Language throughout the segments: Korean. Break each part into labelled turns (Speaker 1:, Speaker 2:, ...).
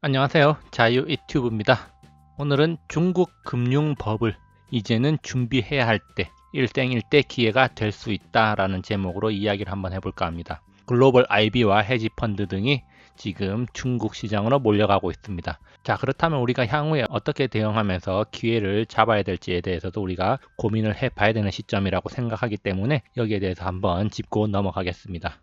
Speaker 1: 안녕하세요. 자유 유튜브입니다. 오늘은 중국 금융법을 이제는 준비해야 할 때 일생일 대 기회가 될 수 있다라는 제목으로 이야기를 한번 해볼까 합니다. 글로벌 IB와 헤지 펀드 등이 지금 중국 시장으로 몰려가고 있습니다. 자, 그렇다면 우리가 향후에 어떻게 대응하면서 기회를 잡아야 될지에 대해서도 우리가 고민을 해 봐야 되는 시점이라고 생각하기 때문에 여기에 대해서 한번 짚고 넘어가겠습니다.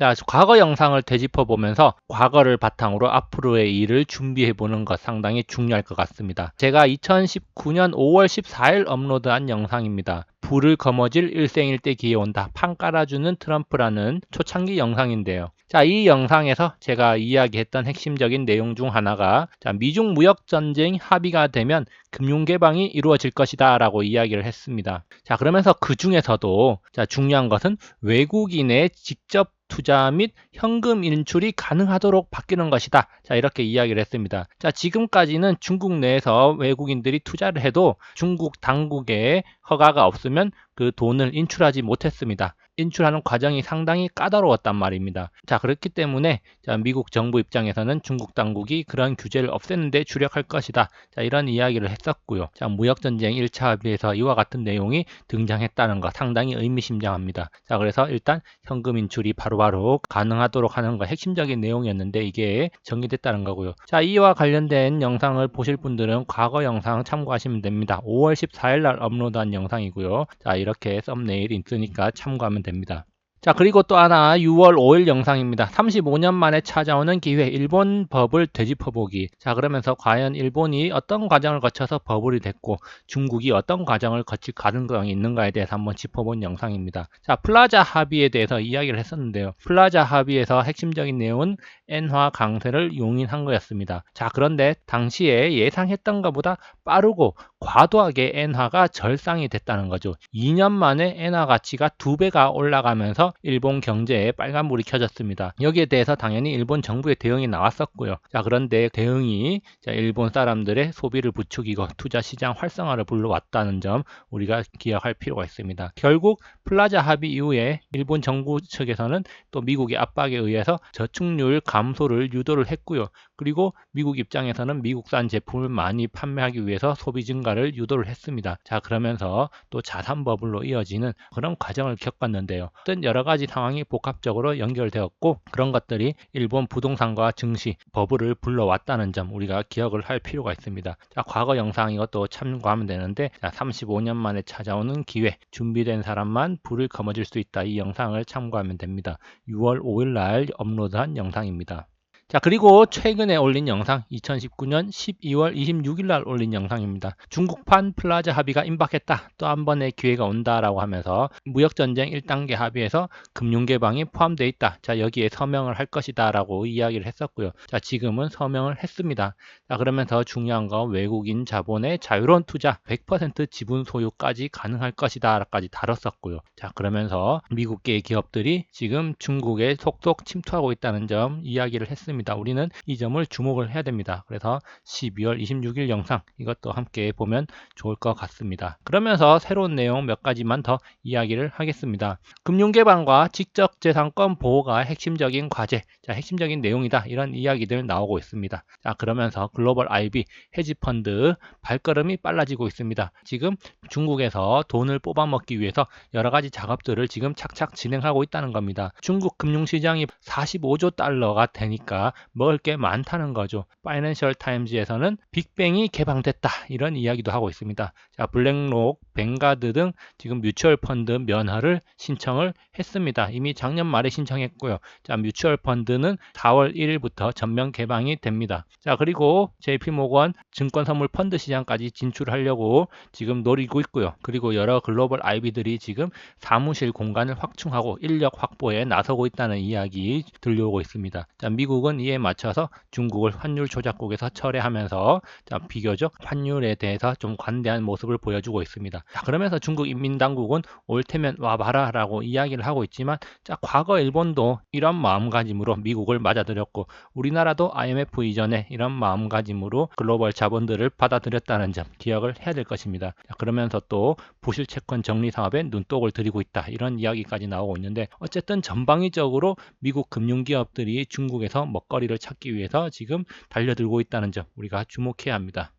Speaker 1: 자, 과거 영상을 되짚어 보면서 과거를 바탕으로 앞으로의 일을 준비해 보는 것 상당히 중요할 것 같습니다. 제가 2019년 5월 14일 업로드한 영상입니다. 불을 거머쥘 일생일대 기회 온다. 판 깔아주는 트럼프라는 초창기 영상인데요. 자, 이 영상에서 제가 이야기했던 핵심적인 내용 중 하나가 자, 미중 무역 전쟁 합의가 되면 금융 개방이 이루어질 것이다 라고 이야기를 했습니다. 자, 그러면서 그 중에서도 자, 중요한 것은 외국인의 직접 투자 및 현금 인출이 가능하도록 바뀌는 것이다. 자, 이렇게 이야기를 했습니다. 자, 지금까지는 중국 내에서 외국인들이 투자를 해도 중국 당국의 허가가 없으면 그 돈을 인출하지 못했습니다. 인출하는 과정이 상당히 까다로웠단 말입니다. 자, 그렇기 때문에 자, 미국 정부 입장에서는 중국 당국이 그런 규제를 없애는데 주력할 것이다. 자, 이런 이야기를 했었고요. 자, 무역전쟁 1차 합의에서 이와 같은 내용이 등장했다는 것 상당히 의미심장합니다. 자, 그래서 일단 현금 인출이 바로바로 가능하도록 하는 거 핵심적인 내용이었는데 이게 정리됐다는 거고요. 자, 이와 관련된 영상을 보실 분들은 과거 영상 참고하시면 됩니다. 5월 14일 날 업로드한 영상이고요. 자, 이렇게 썸네일이 있으니까 참고하면 됩니다. 됩니다. 자, 그리고 또 하나 6월 5일 영상입니다. 35년 만에 찾아오는 기회, 일본 법을 되짚어보기. 자, 그러면서 과연 일본이 어떤 과정을 거쳐서 버블이 됐고 중국이 어떤 과정을 거칠 가능성이 있는가에 대해서 한번 짚어본 영상입니다. 자, 플라자 합의에 대해서 이야기를 했었는데요. 플라자 합의에서 핵심적인 내용은 엔화 강세를 용인한 거였습니다. 자, 그런데 당시에 예상했던 것보다 빠르고 과도하게 엔화가 절상이 됐다는 거죠. 2년 만에 엔화 가치가 두 배가 올라가면서 일본 경제에 빨간불이 켜졌습니다. 여기에 대해서 당연히 일본 정부의 대응이 나왔었고요. 자, 그런데 대응이 자, 일본 사람들의 소비를 부추기고 투자 시장 활성화를 불러왔다는 점 우리가 기억할 필요가 있습니다. 결국 플라자 합의 이후에 일본 정부 측에서는 또 미국의 압박에 의해서 저축률 감소를 유도를 했고요. 그리고 미국 입장에서는 미국산 제품을 많이 판매하기 위해서 소비 증가를 유도를 했습니다. 자, 그러면서 또 자산 버블로 이어지는 그런 과정을 겪었는데요. 어떤 여러 가지 상황이 복합적으로 연결되었고 그런 것들이 일본 부동산과 증시 버블을 불러왔다는 점 우리가 기억을 할 필요가 있습니다. 자, 과거 영상 이것도 참고하면 되는데 자, 35년 만에 찾아오는 기회 준비된 사람만 불을 거머쥘 수 있다. 이 영상을 참고하면 됩니다. 6월 5일 날 업로드한 영상입니다. 자 그리고 최근에 올린 영상 2019년 12월 26일 날 올린 영상입니다. 중국판 플라자 합의가 임박했다. 또 한 번의 기회가 온다라고 하면서 무역전쟁 1단계 합의에서 금융개방이 포함되어 있다. 자 여기에 서명을 할 것이다 라고 이야기를 했었고요. 자 지금은 서명을 했습니다. 자 그러면 더 중요한 건 외국인 자본의 자유로운 투자 100% 지분 소유까지 가능할 것이다 라까지 다뤘었고요. 자 그러면서 미국계 기업들이 지금 중국에 속속 침투하고 있다는 점 이야기를 했습니다. 있습니다. 우리는 이 점을 주목을 해야 됩니다. 그래서 12월 26일 영상 이것도 함께 보면 좋을 것 같습니다. 그러면서 새로운 내용 몇 가지만 더 이야기를 하겠습니다. 금융 개방과 직접 재산권 보호가 핵심적인 과제, 자, 핵심적인 내용이다. 이런 이야기들 나오고 있습니다. 자, 그러면서 글로벌 IB 헤지펀드 발걸음이 빨라지고 있습니다. 지금 중국에서 돈을 뽑아먹기 위해서 여러 가지 작업들을 지금 착착 진행하고 있다는 겁니다. 중국 금융시장이 45조 달러가 되니까 먹을 게 많다는 거죠. 파이낸셜 타임즈에서는 빅뱅이 개방됐다 이런 이야기도 하고 있습니다. 자, 블랙록, 뱅가드 등 지금 뮤추얼 펀드 면허를 신청을 했습니다. 이미 작년 말에 신청했고요. 자, 뮤추얼 펀드는 4월 1일부터 전면 개방이 됩니다. 자, 그리고 JP모건 증권 선물 펀드 시장까지 진출하려고 지금 노리고 있고요. 그리고 여러 글로벌 IB들이 지금 사무실 공간을 확충하고 인력 확보에 나서고 있다는 이야기 들려오고 있습니다. 자, 미국은 이에 맞춰서 중국을 환율 조작국에서 철회하면서 비교적 환율에 대해서 좀 관대한 모습을 보여주고 있습니다. 자, 그러면서 중국 인민당국은 올 테면 와봐라라고 이야기를 하고 있지만 자, 과거 일본도 이런 마음가짐으로 미국을 맞아들였고 우리나라도 IMF 이전에 이런 마음가짐으로 글로벌 자본들을 받아들였다는 점 기억을 해야 될 것입니다. 자, 그러면서 또 부실 채권 정리 사업에 눈독을 들이고 있다 이런 이야기까지 나오고 있는데 어쨌든 전방위적으로 미국 금융기업들이 중국에서 먹거리를 찾기 위해서 지금 달려들고 있다는 점 우리가 주목해야 합니다.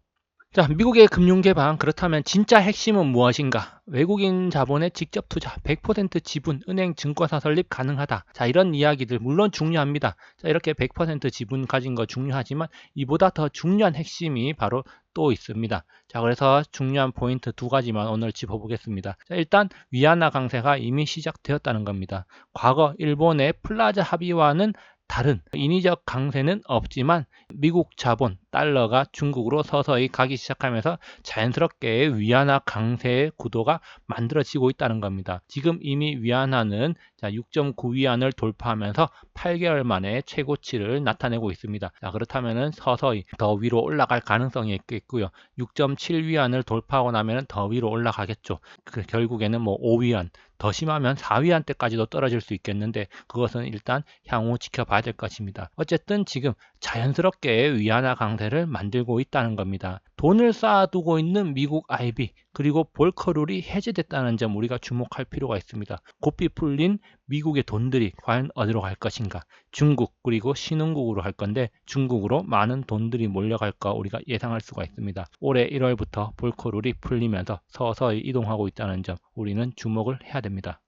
Speaker 1: 자, 미국의 금융 개방 그렇다면 진짜 핵심은 무엇인가? 외국인 자본의 직접 투자, 100% 지분, 은행, 증권사 설립 가능하다. 자, 이런 이야기들 물론 중요합니다. 자, 이렇게 100% 지분 가진 거 중요하지만 이보다 더 중요한 핵심이 바로 또 있습니다. 자, 그래서 중요한 포인트 두 가지만 오늘 짚어보겠습니다. 자, 일단 위안화 강세가 이미 시작되었다는 겁니다. 과거 일본의 플라자 합의와는 다른 인위적 강세는 없지만 미국 자본 달러가 중국으로 서서히 가기 시작하면서 자연스럽게 위안화 강세의 구도가 만들어지고 있다는 겁니다. 지금 이미 위안화는 6.9위안을 돌파하면서 8개월 만에 최고치를 나타내고 있습니다. 자, 그렇다면 서서히 더 위로 올라갈 가능성이 있겠고요. 6.7위안을 돌파하고 나면 더 위로 올라가겠죠. 그 결국에는 뭐 5위안, 더 심하면 4위한테까지도 떨어질 수 있겠는데 그것은 일단 향후 지켜봐야 될 것입니다. 어쨌든 지금 자연스럽게 위안화 강세를 만들고 있다는 겁니다. 돈을 쌓아두고 있는 미국 IB 그리고 볼커룰이 해제됐다는 점 우리가 주목할 필요가 있습니다. 고삐 풀린 미국의 돈들이 과연 어디로 갈 것인가? 중국 그리고 신흥국으로 할 건데 중국으로 많은 돈들이 몰려갈까 우리가 예상할 수가 있습니다. 올해 1월부터 볼커룰이 풀리면서 서서히 이동하고 있다는 점 우리는 주목을 해야 됩니다.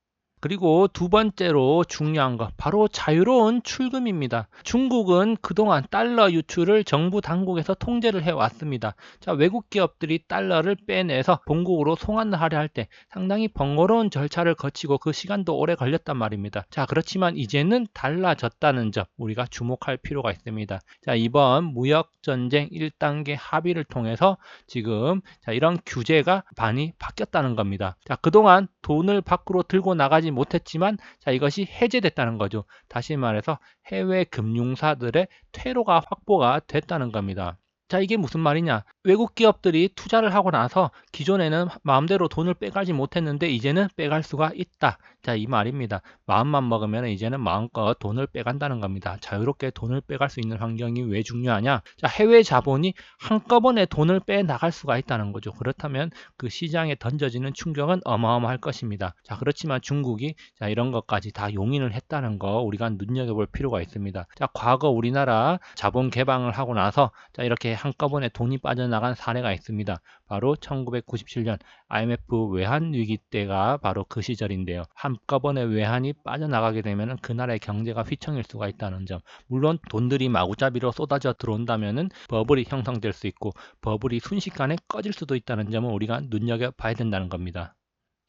Speaker 1: 그리고 두 번째로 중요한 것 바로 자유로운 출금입니다. 중국은 그동안 달러 유출을 정부 당국에서 통제를 해 왔습니다. 자, 외국 기업들이 달러를 빼내서 본국으로 송환을 하려 할 때 상당히 번거로운 절차를 거치고 그 시간도 오래 걸렸단 말입니다. 자, 그렇지만 이제는 달라졌다는 점 우리가 주목할 필요가 있습니다. 자, 이번 무역 전쟁 1단계 합의를 통해서 지금 자, 이런 규제가 많이 바뀌었다는 겁니다. 자, 그동안 돈을 밖으로 들고 나가지 못했지만 자 이것이 해제됐다는 거죠. 다시 말해서 해외 금융사들의 퇴로가 확보가 됐다는 겁니다. 자, 이게 무슨 말이냐? 외국 기업들이 투자를 하고 나서 기존에는 마음대로 돈을 빼가지 못했는데 이제는 빼갈 수가 있다. 자, 이 말입니다. 마음만 먹으면 이제는 마음껏 돈을 빼간다는 겁니다. 자유롭게 돈을 빼갈 수 있는 환경이 왜 중요하냐? 자, 해외 자본이 한꺼번에 돈을 빼 나갈 수가 있다는 거죠. 그렇다면 그 시장에 던져지는 충격은 어마어마할 것입니다. 자, 그렇지만 중국이 자, 이런 것까지 다 용인을 했다는 거 우리가 눈여겨볼 필요가 있습니다. 자, 과거 우리나라 자본 개방을 하고 나서 자, 이렇게 한꺼번에 돈이 빠져나간 사례가 있습니다. 바로 1997년 IMF 외환 위기 때가 바로 그 시절인데요. 한꺼번에 외환이 빠져나가게 되면 그 나라의 경제가 휘청일 수가 있다는 점. 물론 돈들이 마구잡이로 쏟아져 들어온다면 버블이 형성될 수 있고 버블이 순식간에 꺼질 수도 있다는 점을 우리가 눈여겨봐야 된다는 겁니다.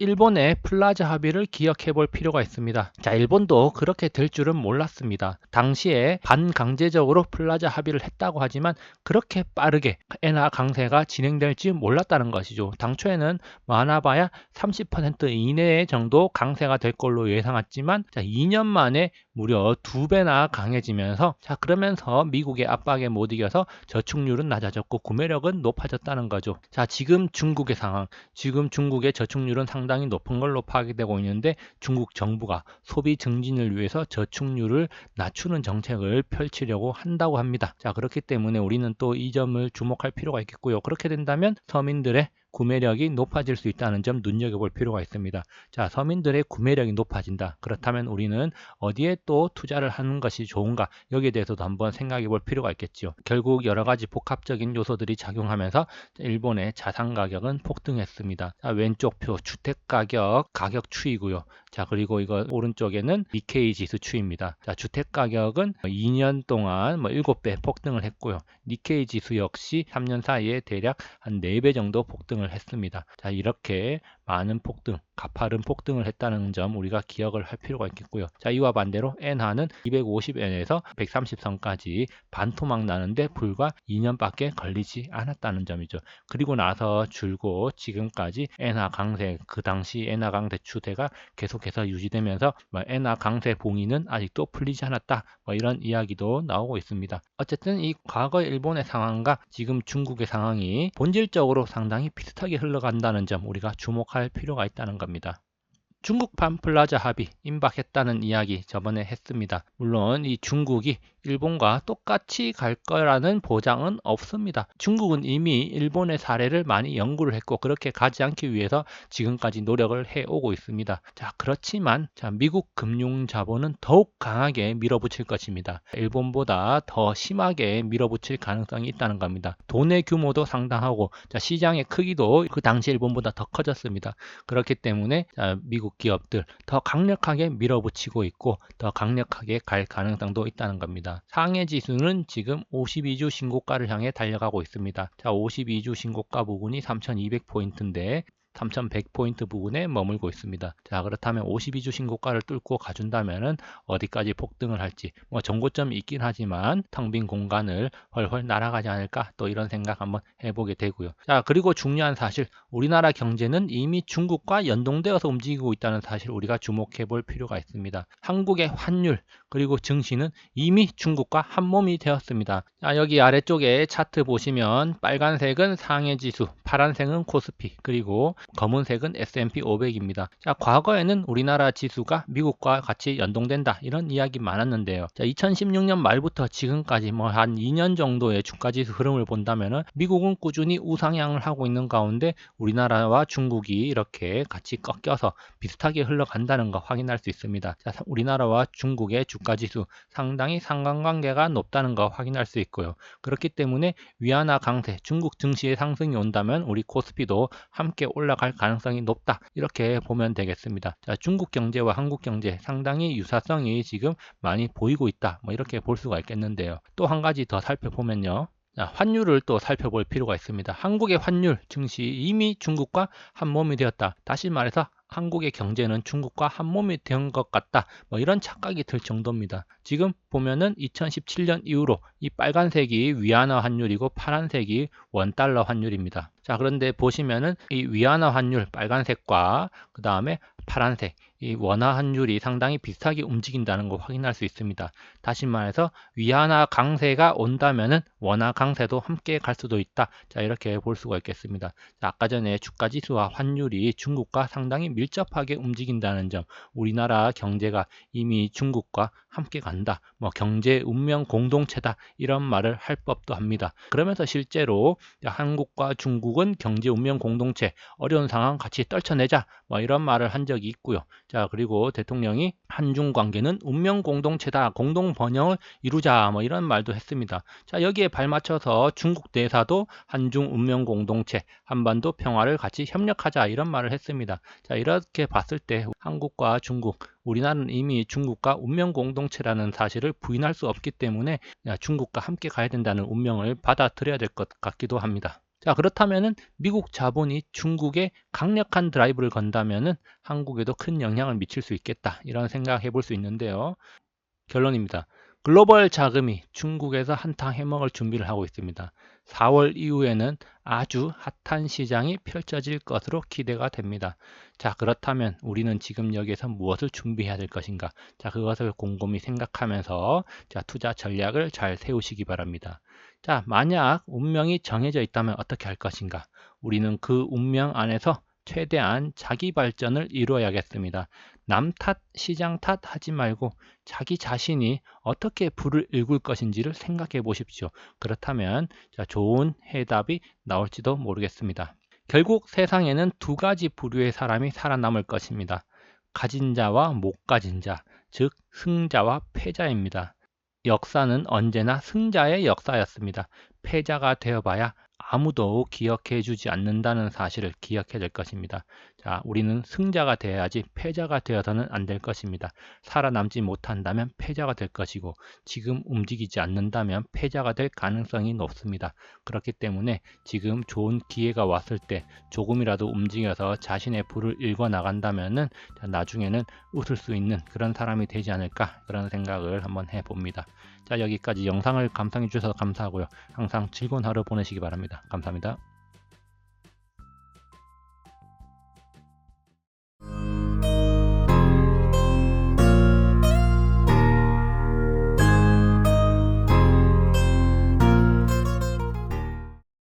Speaker 1: 일본의 플라자 합의를 기억해 볼 필요가 있습니다. 자, 일본도 그렇게 될 줄은 몰랐습니다. 당시에 반강제적으로 플라자 합의를 했다고 하지만 그렇게 빠르게 엔화 강세가 진행될지 몰랐다는 것이죠. 당초에는 많아봐야 30% 이내 정도 강세가 될 걸로 예상했지만 자, 2년 만에 무려 두 배나 강해지면서 자, 그러면서 미국의 압박에 못 이겨서 저축률은 낮아졌고 구매력은 높아졌다는 거죠. 자, 지금 중국의 상황, 지금 중국의 저축률은 상 상당히 높은 걸로 파악되고 있는데 중국 정부가 소비 증진을 위해서 저축률을 낮추는 정책을 펼치려고 한다고 합니다. 자, 그렇기 때문에 우리는 또 이 점을 주목할 필요가 있겠고요. 그렇게 된다면 서민들의 구매력이 높아질 수 있다는 점 눈여겨볼 필요가 있습니다. 자, 서민들의 구매력이 높아진다. 그렇다면 우리는 어디에 또 투자를 하는 것이 좋은가? 여기에 대해서도 한번 생각해 볼 필요가 있겠지요. 결국 여러 가지 복합적인 요소들이 작용하면서 일본의 자산 가격은 폭등했습니다. 자, 왼쪽 표 주택 가격 가격 추이고요. 자, 그리고 이거 오른쪽에는 니케이 지수 추입니다. 자, 주택 가격은 2년 동안 뭐 7배 폭등을 했고요. 니케이 지수 역시 3년 사이에 대략 한 4배 정도 폭등을 했습니다. 자, 이렇게 많은 폭등, 가파른 폭등을 했다는 점 우리가 기억을 할 필요가 있겠고요. 자, 이와 반대로 엔화는 250엔에서 130선까지 반토막 나는데 불과 2년밖에 걸리지 않았다는 점이죠. 그리고 나서 줄고 지금까지 엔화 강세, 그 당시 엔화 강세 추세가 계속 계속해서 유지되면서 뭐 엔화 강세 봉인은 아직도 풀리지 않았다. 뭐 이런 이야기도 나오고 있습니다. 어쨌든 이 과거 일본의 상황과 지금 중국의 상황이 본질적으로 상당히 비슷하게 흘러간다는 점 우리가 주목할 필요가 있다는 겁니다. 중국판 플라자 합의 임박했다는 이야기 저번에 했습니다. 물론 이 중국이 일본과 똑같이 갈 거라는 보장은 없습니다. 중국은 이미 일본의 사례를 많이 연구를 했고 그렇게 가지 않기 위해서 지금까지 노력을 해오고 있습니다. 자 그렇지만 자, 미국 금융 자본은 더욱 강하게 밀어붙일 것입니다. 일본보다 더 심하게 밀어붙일 가능성이 있다는 겁니다. 돈의 규모도 상당하고 자, 시장의 크기도 그 당시 일본보다 더 커졌습니다. 그렇기 때문에 자, 미국 기업들 더 강력하게 밀어붙이고 있고 더 강력하게 갈 가능성도 있다는 겁니다. 상해 지수는 지금 52주 신고가를 향해 달려가고 있습니다. 자, 52주 신고가 부분이 3200포인트인데 3100포인트 부분에 머물고 있습니다. 자, 그렇다면 52주 신고가를 뚫고 가준다면은 어디까지 폭등을 할지 뭐 정고점이 있긴 하지만 텅 빈 공간을 훨훨 날아가지 않을까 또 이런 생각 한번 해보게 되고요. 자, 그리고 중요한 사실 우리나라 경제는 이미 중국과 연동되어서 움직이고 있다는 사실 우리가 주목해 볼 필요가 있습니다. 한국의 환율 그리고 증시는 이미 중국과 한 몸이 되었습니다. 자, 여기 아래쪽에 차트 보시면 빨간색은 상해 지수, 파란색은 코스피, 그리고 검은색은 S&P 500입니다. 자, 과거에는 우리나라 지수가 미국과 같이 연동된다. 이런 이야기 많았는데요. 자, 2016년 말부터 지금까지 뭐 한 2년 정도의 주가 지수 흐름을 본다면은 미국은 꾸준히 우상향을 하고 있는 가운데 우리나라와 중국이 이렇게 같이 꺾여서 비슷하게 흘러간다는 거 확인할 수 있습니다. 자, 우리나라와 중국의 주가 지수 상당히 상관관계가 높다는 거 확인할 수 있고요. 그렇기 때문에 위안화 강세, 중국 증시의 상승이 온다면 우리 코스피도 함께 올라 갈 가능성이 높다. 이렇게 보면 되겠습니다. 자, 중국 경제와 한국 경제 상당히 유사성이 지금 많이 보이고 있다. 뭐 이렇게 볼 수가 있겠는데요. 또 한 가지 더 살펴보면요. 자, 환율을 또 살펴볼 필요가 있습니다. 한국의 환율 증시 이미 중국과 한 몸이 되었다. 다시 말해서 한국의 경제는 중국과 한 몸이 된 것 같다. 뭐 이런 착각이 들 정도입니다. 지금 보면은 2017년 이후로 이 빨간색이 위안화 환율이고 파란색이 원달러 환율입니다. 자, 그런데 보시면은 이 위안화 환율 빨간색과 그 다음에 파란색 이 원화 환율이 상당히 비슷하게 움직인다는 거 확인할 수 있습니다. 다시 말해서 위안화 강세가 온다면은 원화 강세도 함께 갈 수도 있다. 자 이렇게 볼 수가 있겠습니다. 자, 아까 전에 주가 지수와 환율이 중국과 상당히 밀접하게 움직인다는 점, 우리나라 경제가 이미 중국과 함께 간다. 뭐 경제 운명 공동체다 이런 말을 할 법도 합니다. 그러면서 실제로 한국과 중국은 경제 운명 공동체 어려운 상황 같이 떨쳐내자 뭐 이런 말을 한 적이 있고요. 자, 그리고 대통령이 한중 관계는 운명 공동체다. 공동 번영을 이루자. 뭐 이런 말도 했습니다. 자, 여기에 발맞춰서 중국 대사도 한중 운명 공동체, 한반도 평화를 같이 협력하자. 이런 말을 했습니다. 자, 이렇게 봤을 때 한국과 중국, 우리나라는 이미 중국과 운명 공동체라는 사실을 부인할 수 없기 때문에 중국과 함께 가야 된다는 운명을 받아들여야 될 것 같기도 합니다. 자, 그렇다면은 미국 자본이 중국에 강력한 드라이브를 건다면은 한국에도 큰 영향을 미칠 수 있겠다. 이런 생각 해 볼 수 있는데요. 결론입니다. 글로벌 자금이 중국에서 한탕 해먹을 준비를 하고 있습니다. 4월 이후에는 아주 핫한 시장이 펼쳐질 것으로 기대가 됩니다. 자, 그렇다면 우리는 지금 여기에서 무엇을 준비해야 될 것인가? 자, 그것을 곰곰이 생각하면서 자, 투자 전략을 잘 세우시기 바랍니다. 자, 만약 운명이 정해져 있다면 어떻게 할 것인가? 우리는 그 운명 안에서 최대한 자기 발전을 이루어야겠습니다. 남 탓, 시장 탓 하지 말고 자기 자신이 어떻게 불을 일굴 것인지를 생각해 보십시오. 그렇다면 자, 좋은 해답이 나올지도 모르겠습니다. 결국 세상에는 두 가지 부류의 사람이 살아남을 것입니다. 가진 자와 못 가진 자, 즉 승자와 패자입니다. 역사는 언제나 승자의 역사였습니다. 패자가 되어봐야 아무도 기억해 주지 않는다는 사실을 기억해야 될 것입니다. 자, 우리는 승자가 되어야지 패자가 되어서는 안 될 것입니다. 살아남지 못한다면 패자가 될 것이고 지금 움직이지 않는다면 패자가 될 가능성이 높습니다. 그렇기 때문에 지금 좋은 기회가 왔을 때 조금이라도 움직여서 자신의 불을 읽어 나간다면은 나중에는 웃을 수 있는 그런 사람이 되지 않을까 그런 생각을 한번 해봅니다. 자 여기까지 영상을 감상해 주셔서 감사하고요. 항상 즐거운 하루 보내시기 바랍니다. 감사합니다.